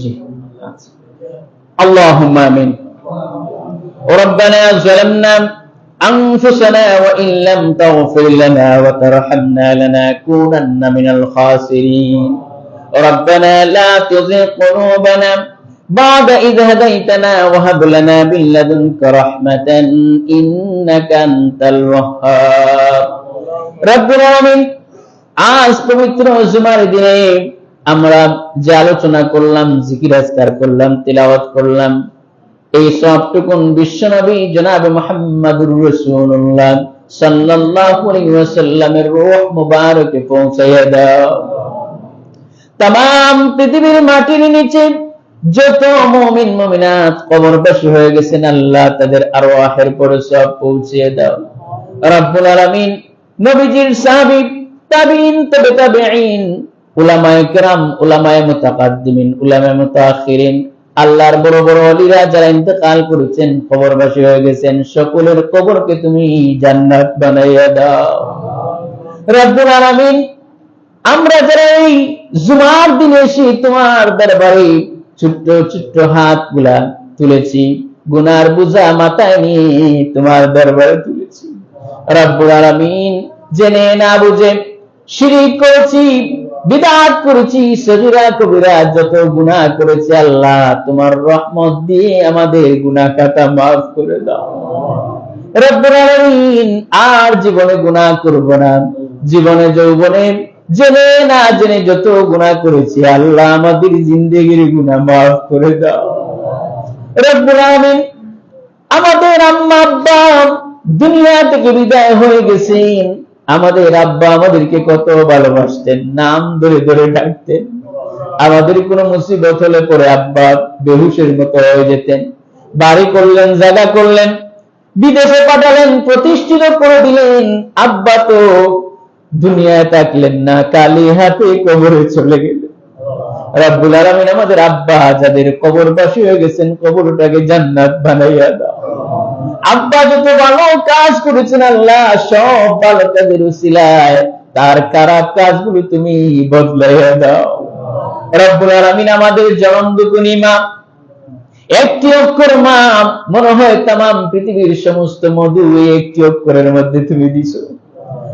জি আচ্ছা اللهم آمين ربنا ظلمنا أنفسنا وإن لم تغفر لنا وترحمنا لنكونن من الخاسرين ربنا لا تزغ قلوبنا بعد إذ هديتنا وهب لنا من لدنك رحمة إنك أنت الوهاب رب العالمين আজ পবিত্র জুমার দিনে আমরা যে আলোচনা করলাম, জিকির আজকার করলাম, তিলাওয়াত করলাম, এই সবটুকুন বিশ্বনবী জনাব মোহাম্মদুর রাসূলুল্লাহ সাল্লাল্লাহু আলাইহি ওয়াসাল্লামের রূহ মুবারকে পৌঁছাইয়া দাও। তাম পৃথিবীর মাটির নিচে যত মুমিন, মুমিনাত কবরবাসী হয়ে গেছেন, আল্লাহ তাদের আরওয়াহের পরে সব পৌঁছিয়ে দাও। রব্বুল আলামিন নবীজির সাহাবী তাবিন তবে তাবিঈন উলামায়ে কেরাম, উলামায়ে মুতাকাদ্দিমিন, উলামায়ে মুতাআখিরিন আল্লাহর বড় বড় ওলিরা যারা ইন্তেকাল করেছেন কবরবাসী হয়ে গেছেন, সকলের কবরকে তুমি জান্নাত বানাইয়া দাও। রব্বুল আলামিন, আমরা যারা এই জুমার দিনে এসে তোমার দরবারে ছোট্ট ছোট্ট হাতগুলা তুলেছি, গুনার বোঝা মাথায় নিয়ে তোমার দরবারে তুলেছি। রব্বুল আলামিন, জেনে না বুঝে শিরিক করেছি বিদাত করেছি সজিরা কবিরা যত গুনাহ করেছি, আল্লাহ তোমার রহমত দিয়ে আমাদের গুনাহ কাটা মাফ করে দাও। আর জীবনে গুনাহ করব না। জীবনে যৌবনে জেনে না জেনে যত গুনাহ করেছি, আল্লাহ আমাদের জিন্দেগির গুনাহ মাফ করে দাও। রব্বুল আলামিন, আমাদের আম্মা আব্বা দুনিয়া থেকে বিদায় হয়ে গেছেন। আমাদের আব্বা আমাদেরকে কত ভালোবাসতেন, নাম ধরে ধরে ডাকতেন। আমাদের কোনো মুসিবত হলে পরে আব্বা বেহুশের মতো হয়ে যেতেন। বাড়ি করলেন, জায়গা করলেন, বিদেশে পাঠালেন, প্রতিষ্ঠিত করে দিলেন। আব্বা তো দুনিয়ায় থাকলেন না, কালি হাতে কবরে চলে গেলেন। রাব্বুল আলামিন আমাদের আব্বা যাদের কবরবাসী হয়ে গেছেন, কবরটাকে জান্নাত বানাইয়া দাও। আব্বা যত ভালো কাজ করেছেন আল্লাহ, সব ভালো কাজের উসিলায়। তার খারাপ কাজগুলো তুমি বদলাইয়া দাও। রব্বুল আলামিন আমাদের জনম দুকুনি মা। একটি অক্ষর মা, মনে হয় তাম পৃথিবীর সমস্ত মধু একটি অক্ষরের মধ্যে তুমি দিছো।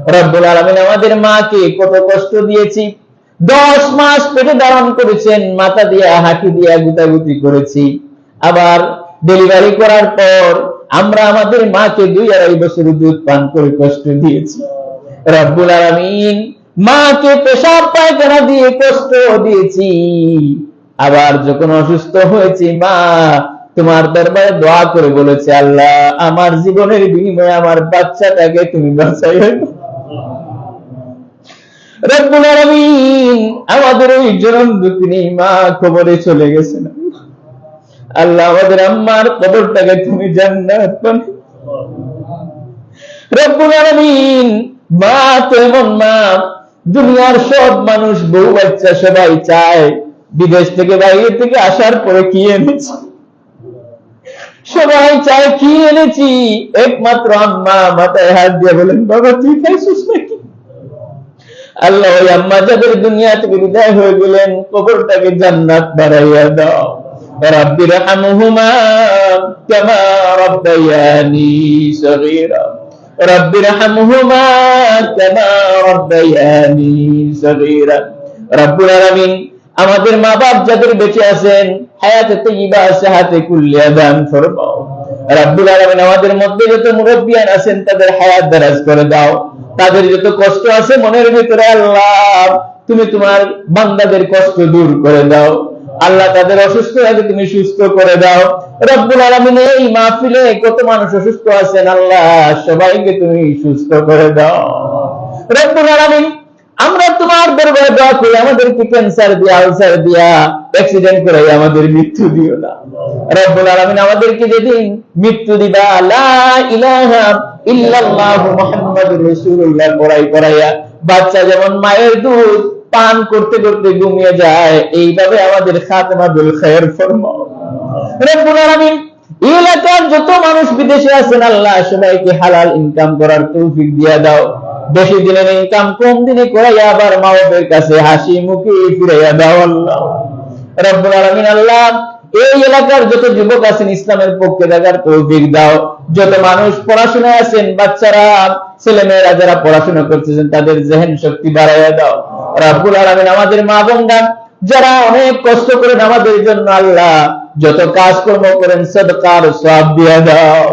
রব্বুল আলামিন আমাদের মাকে কত কষ্ট দিয়েছি। দশ মাস পেটে ধারণ করেছেন, মাথা দিয়া, হাঁটি দিয়া গুতাগুতি করেছি। আবার ডেলিভারি করার পর আমরা আমাদের মাকে দুই আড়াই বছর দুধ পান করে কষ্ট দিয়েছি। রব্বুল আলামিন মাকে পেশাব পায়খানা দিয়ে কষ্ট দিয়েছি। আবার যখন অসুস্থ হয়েছি, মা তোমার দরবারে দোয়া করে বলেছে, আল্লাহ, আমার জীবনের বিনিময়ে আমার বাচ্চাটাকে তুমি বাঁচাইও। রব্বুল আলামিন আমাদের ওই জনম দুঃখিনী মা খবরে চলে গেছেন। আল্লাহ আমাদের আম্মার কবরটাকে তুমি জান্নাত বানাও রব্বুল আলামিন, মা তো এমন মা, দুনিয়ার সব মানুষ, বউ, বাচ্চা সবাই চায়। বিদেশ থেকে, বাইরে থেকে আসার পরে কি এনেছি? সবাই চায় কি এনেছি? একমাত্র আম্মা মাথায় হাত দিয়ে বলেন, বাবা, তুই খাইছিস নাকি? আল্লাহ ওই আম্মা যাদের দুনিয়া থেকে বিদায় হয়ে গেলেন, কবরটাকে জান্নাত বাড়াইয়া দাও। আমাদের মা বাপ যাদের বেঁচে আছেন, হায়াতে তৈবা আছে, হাতে কুল্লিয়া দান ফরমাও। রব্বুল আলামিন আমাদের মধ্যে যত মুরব্বিয়ান আছেন, তাদের হায়াত দারাজ করে দাও। তাদের যত কষ্ট আছে মনের ভিতরে, আল্লাহ, তুমি তোমার বান্দাদের কষ্ট দূর করে দাও। আল্লাহ তাদের অসুস্থ আছে তুমি সুস্থ করে দাও। রব্বুল আলামিন এই মাহফিলে কত মানুষ অসুস্থ আছেন, আল্লাহ, সবাইকে তুমি সুস্থ করে দাও। রব্বুল আলামিন, আমরা তোমার দরবারে দোয়া করি, আমাদেরকে ক্যান্সার দিয়া আলসার দিয়া অ্যাক্সিডেন্ট করে আমাদের মৃত্যু দিও না। রব্বুল আলামিন আমাদেরকে যেদিন মৃত্যু দিবা, লা ইলাহা ইল্লাল্লাহু মুহাম্মাদুর রাসূলুল্লাহ, পড়াই পড়াইয়া, বাচ্চা যেমন মায়ের দুধ পান করতে করতে ঘুমিয়ে যায়। এইভাবে আমাদের খাতমা বিল খায়র ফরমাও এলাকার যত মানুষ বিদেশে আছেন, আল্লাহ সবাইকে হালাল ইনকাম করার তৌফিক দিয়া দাও। বেশি দিনের ইনকাম কম দিনে করাইয়া আবার মা বাপের কাছে হাসি মুখে ফিরাইয়া দাও আল্লাহ। রব্বুল আলামিন, আল্লাহ, এই এলাকার যত যুবক আছেন, ইসলামের পক্ষে থাকার তৌফিক দাও। যত মানুষ পড়াশোনায় আছেন, বাচ্চারা ছেলে মেয়েরা যারা পড়াশোনা করতেছেন, তাদের জেহেন শক্তি বাড়াইয়া দাও। রব্বুল আলামিন আমাদের মা বোনরা যারা অনেক কষ্ট করেন আমাদের জন্য আল্লাহ যত কাজকর্ম করেন, সদকার সব দিয়া দাও।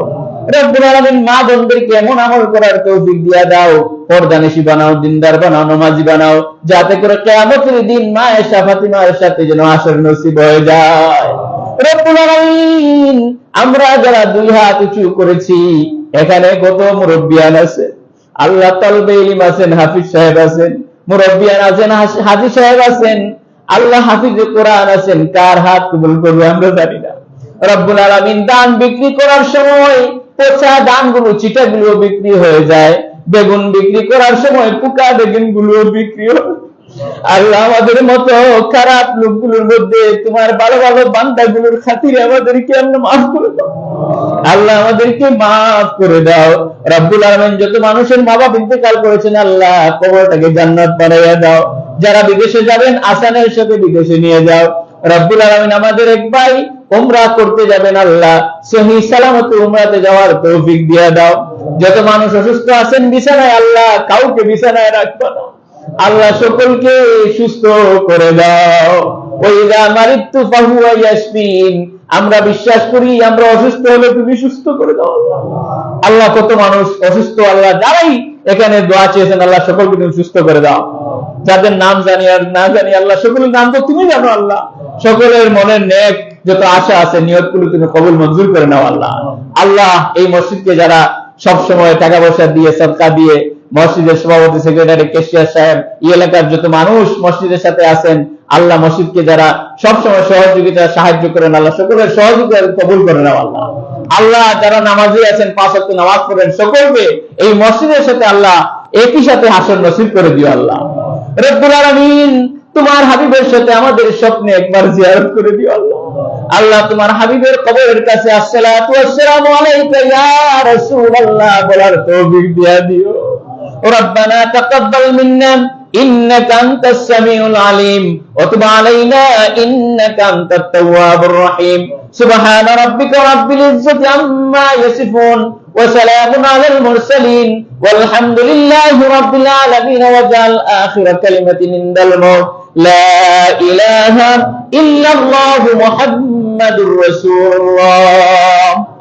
রব্বুল আলামিন মা বোনদেরকে এমন আমল করার তৌফিক দিয়া দাও। পর্দানিশি বানাও, দিনদার বানাও, নমাজি বানাও, যাতে করে কিয়ামতের দিন মা এসা ফাতিমার সাথে যেন আসর নসিব হয়ে যায়। রব্বুল আলামিন, আমরা যারা দুই হাত উঁচু করেছি, এখানে কত মুরব্বিয়ান আছে? আল্লাহ তালবে ইলিম আছেন, হাফিজ সাহেব আছেন, মুরব্বিয়ান আছেন হাজি সাহেব আছেন, আল্লাহ হাফিজ কোরআন আছেন, কার হাত কবুল করবে আমরা জানি না। রব্বুল আলমিন দান বিক্রি করার সময় পচা দানগুলো চিটাগুলো বিক্রি হয়ে যায়, বেগুন বিক্রি করার সময় পোকা বেগুনগুলো বিক্রি হয় আল্লাহ আমাদের মতো খারাপ লোকগুলোর মধ্যে তোমার ভালো ভালো বান্দাগুলোর খাতিরে আমাদেরকে আমরা মাফ করে দাও। আল্লাহ আমাদেরকে মাফ করে দাও। রব্বুল আলমেন যত মানুষের মা বাপ ইন্তেকাল করেছেন, আল্লাহ কবরটাকে জান্নাত বানাইয়া দাও। যারা বিদেশে যাবেন, আসানের সাথে বিদেশে নিয়ে যাও। রব্বুল আলমিন আমাদের এক ভাই উমরা করতে যাবেন, আল্লাহ সহি সালামত উমরাতে যাওয়ার তৌফিক দিয়ে দাও। যত মানুষ অসুস্থ আছেন, বিছানায় আল্লাহ কাউকে বিছানায় রাখবা না। আল্লাহ সকলকে সুস্থ করে দাও। আমরা বিশ্বাস করি, আমরা অসুস্থ হলে তুমি সুস্থ করে দাও। আল্লাহ। কত মানুষ অসুস্থ, আল্লাহ যারাই এখানে দোয়া চেয়েছেন, আল্লাহ সকলকে তুমি সুস্থ করে দাও। যাদের নাম জানি আর না জানি, আল্লাহ সকলের নাম তো তুমি জানো, আল্লাহ। সকলের মনের নেক যত আশা আছে, নিয়তগুলো তুমি কবুল, মঞ্জুর করে নাও, আল্লাহ। আল্লাহ এই মসজিদকে যারা সব সময় টাকা পয়সা দিয়ে সদকা দিয়ে মসজিদের সভাপতি সেক্রেটারি কেশিয়ার সাহেব, এই এলাকার যত মানুষ মসজিদের সাথে আছেন, আল্লাহ মসজিদকে যারা সবসময় সহযোগিতা, সাহায্য করেন, আল্লাহ সকলের সহযোগিতা কবুল করে নাও আল্লাহ। আল্লাহ যারা নামাজি আছেন, পাঁচ ওয়াক্ত নামাজ পড়েন, সকলকে এই মসজিদের সাথে আল্লাহ একই সাথে হাসন নসিব করে দিও আল্লাহ। রব্বুল আলামিন তোমার হাবিবের সাথে আমাদের স্বপ্নে একবার জিয়ারত করে দিও আল্লাহ। আল্লাহ তোমার হাবিবের কবরের কাছে আসসালাতু ওয়াসসালামু আলাইকা ইয়া রাসূলুল্লাহ বলার তৌফিক দিয়া দিও। ربنا تقبل منا إنك أنت السميع العليم. وتب علينا إنك أنت التواب الرحيم. سبحان ربك رب العزة عما يصفون وسلام على المرسلين. والحمد لله رب العالمين. وجعل آخر كلمة عند الموت. لا إله إلا الله محمد رسول الله.